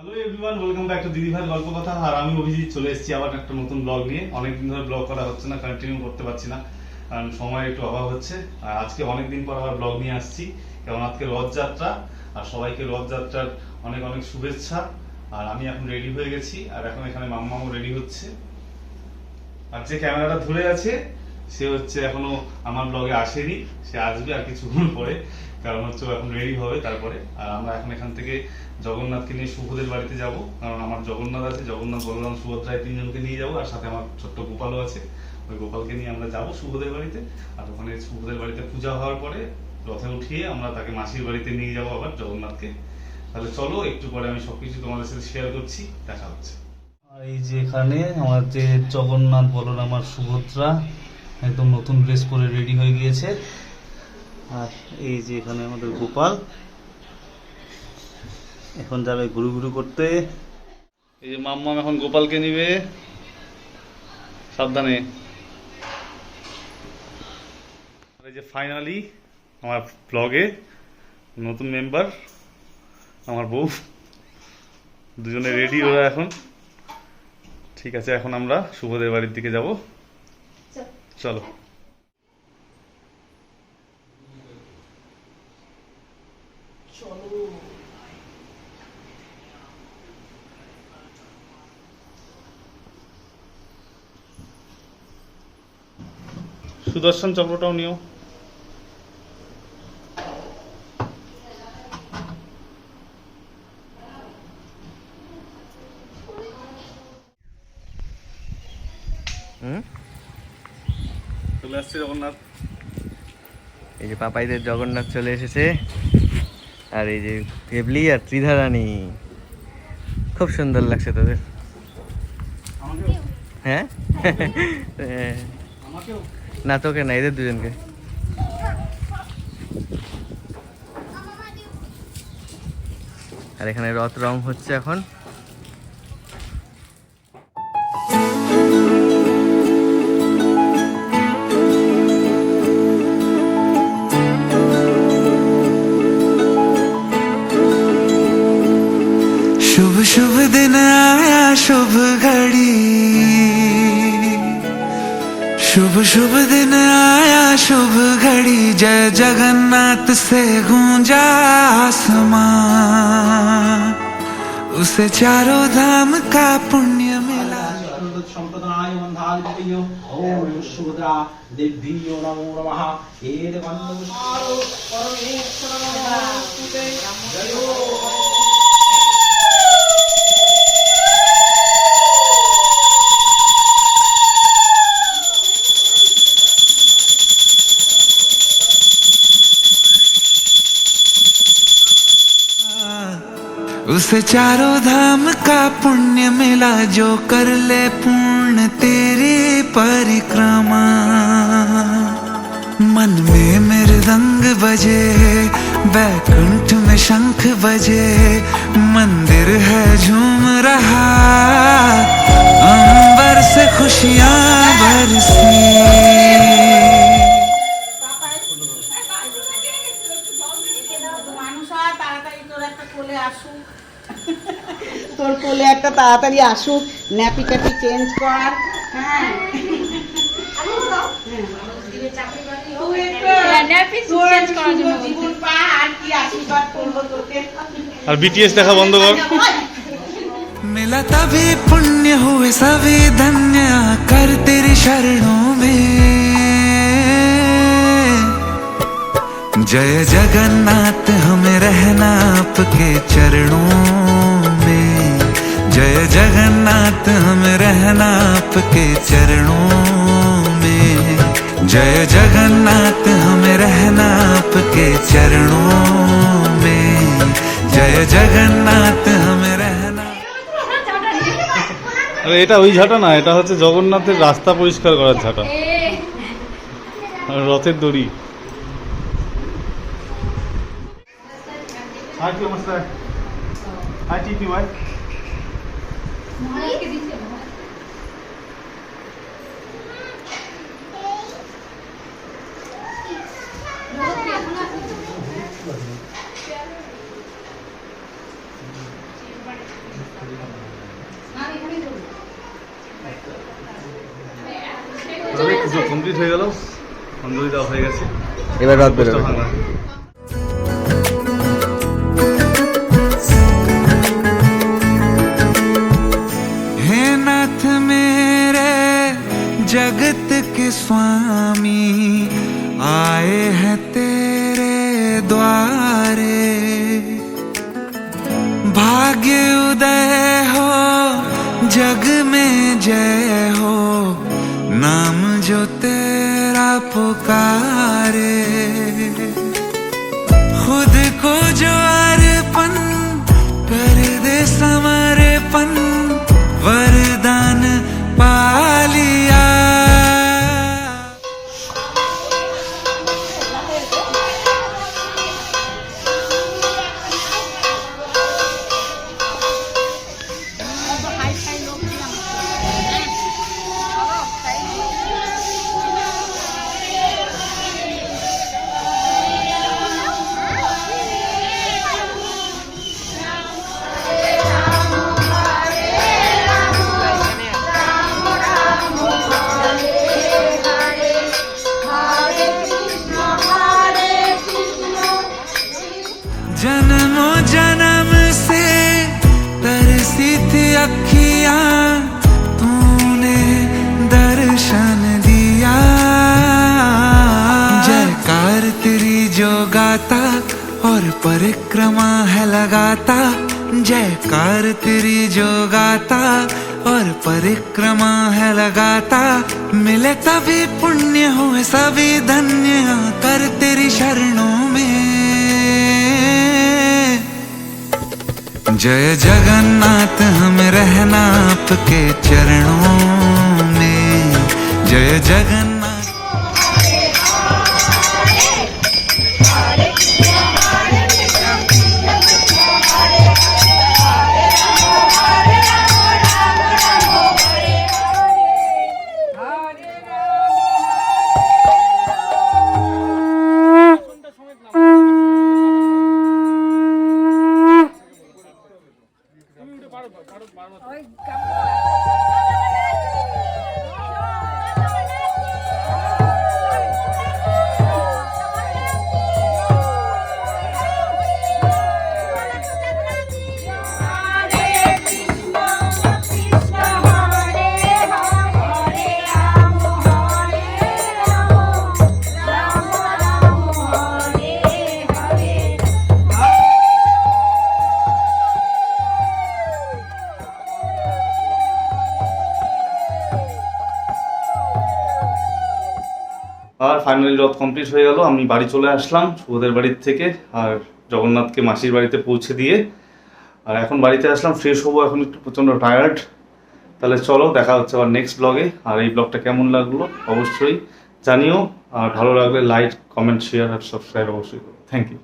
Hello everyone welcome back to দিদি গল্প কথা আর আমি অভিজিৎ চলে এসেছি আবার একটা নতুন ব্লগ নিয়ে। অনেকদিন ধরে ব্লগ করা হচ্ছে না কন্টিনিউ করতে পারছি না, কারণ সময় একটু অভাব হচ্ছে। আর আজকে অনেকদিন পর আবার ব্লগ নিয়ে আসছি। কারণ আজকে রথযাত্রা, আর সবাইকে রথযাত্রার অনেক অনেক শুভেচ্ছা। আর আমি এখন রেডি হয়ে গেছি, আর এখন এখানে মাম্মামও রেডি হচ্ছে। আর যে ক্যামেরাটা ধরে আছে সে হচ্ছে এখনও আমার ব্লগে আসেনি, সে আসবে আর কিছুক্ষণ পরে। কারণ হচ্ছে এখন রেডি হবে তারপরে। আর আমরা এখন এখান থেকে জগন্নাথকে নিয়ে শুভদের বাড়িতে যাব। কারণ আমার জগন্নাথ আছে, জগন্নাথ, বলরাম, সুভদ্রা এই তিনজনকে নিয়ে যাব। আর সাথে আমার ছোট্ট গোপালও আছে। ওই গোপালকে নিয়ে আমরা যাব শুভদের বাড়িতে। আর ওখানে শুভদের বাড়িতে পূজা হওয়ার পরে রথে উঠিয়ে আমরা তাকে মাসির বাড়িতে নিয়ে যাব আবার জগন্নাথকে। তাহলে চলো, একটু পরে আমি সবকিছু তোমাদের সাথে শেয়ার করছি। দেখা হচ্ছে। এই যে এখানে আমার যে জগন্নাথ, বলরাম আর সুভদ্রা একদম নতুন ড্রেস পরে রেডি হয়ে গিয়েছে। আর এই যে এখানে আমাদের গোপাল। এখন যাবে ঘুরু ঘুরু করতে। এই যে মাম্মাম এখন গোপালকে নিবে। সাবধানে। এই যে ফাইনালি আমার ব্লগে নতুন মেম্বার আমার বউ। দুজনে রেডি ওরা এখন। ঠিক আছে এখন আমরা শুভদের বাড়ির দিকে যাব। চলো। সুদর্শন চক্রটাও নিও। হুম? চলে আসছে জগন্নাথ। এই যে পাপাইদের জগন্নাথ চলে এসেছে। আর এই যে কেবলি আর ত্রিধারানী খুব সুন্দর লাগছে তোদের। হ্যাঁ? হ্যাঁ। না তোকে না এদের দুজনকে। আর এখানে রথ রং হচ্ছে এখন। शुभ शुभ दिन आया, शुभ घड़ी, जय जगन्नाथ से गूंजा आसमां उसे चारों धाम का पुण्य मिला। उसे चारों धाम का पुण्य मिला जो कर ले पूर्ण तेरी परिक्रमा। मन में मृदंग बजे, बैकुंठ में शंख बजे, मंदिर है झूम रहा। अंबर से खुशियाँ बरसी। কোলে আসুক তোর কোলে একটা তাড়াতাড়ি আসুক ন্যাপি ট্যাপি চেঞ্জ কর হ্যাঁ তুই একটু তোর সুন্দর জীবন পা, আর কি আশীর্বাদ করবো তোকে। আর বিটিএস দেখা বন্ধ কর मिला तभी पुण्य हुए सभी धन्य आकर तेरी शरणों में जय जगन्नाथ हमें रहना आपके चरणों में जय जगन्नाथ हमें रहना आपके चरणों में जय जगन्नाथ हमें रहना आपके चरणों में जय जगन्नाथ हमें रहना আরে এটা ওই ঝাঁটা না এটা হচ্ছে জগন্নাথের রাস্তা পরিষ্কার করার ঝাঁটা আর রথের দড়ি Hi, কি অবস্থা হাই টিপি ভাই কমপ্লিট হয়ে গেল। অঞ্জলি দেওয়া হয়ে গেছে। এবার রথ বেরোবে नाथ मेरे जगत के स्वामी आए हैं तेरे द्वारे। भाग्य उदय हो जग में जय। और परिक्रमा है लगाता, जयकार तेरी जो गाता, और परिक्रमा है लगाता, मिले तभी पुण्य हुए, सभी धन्य कर तेरी शरणों में। जय जगन्नाथ, हम रहना आपके चरणों में। जय जगन्नाथ আর ফাইনালি রথ কমপ্লিট হয়ে গেল, আমি বাড়ি চলে আসলাম শুভদের বাড়ির থেকে আর জগন্নাথকে মাসির বাড়িতে পৌঁছে দিয়ে। আর এখন বাড়িতে আসলাম ফ্রেশ হব, এখন একটু প্রচণ্ড টায়ার্ড তাহলে চলো, দেখা হচ্ছে আবার নেক্সট ব্লগে আর এই ব্লগটা কেমন লাগল? অবশ্যই জানিও। আর ভালো লাগলে লাইক কমেন্ট শেয়ার আর সাবস্ক্রাইব অবশ্যই করো। Thank you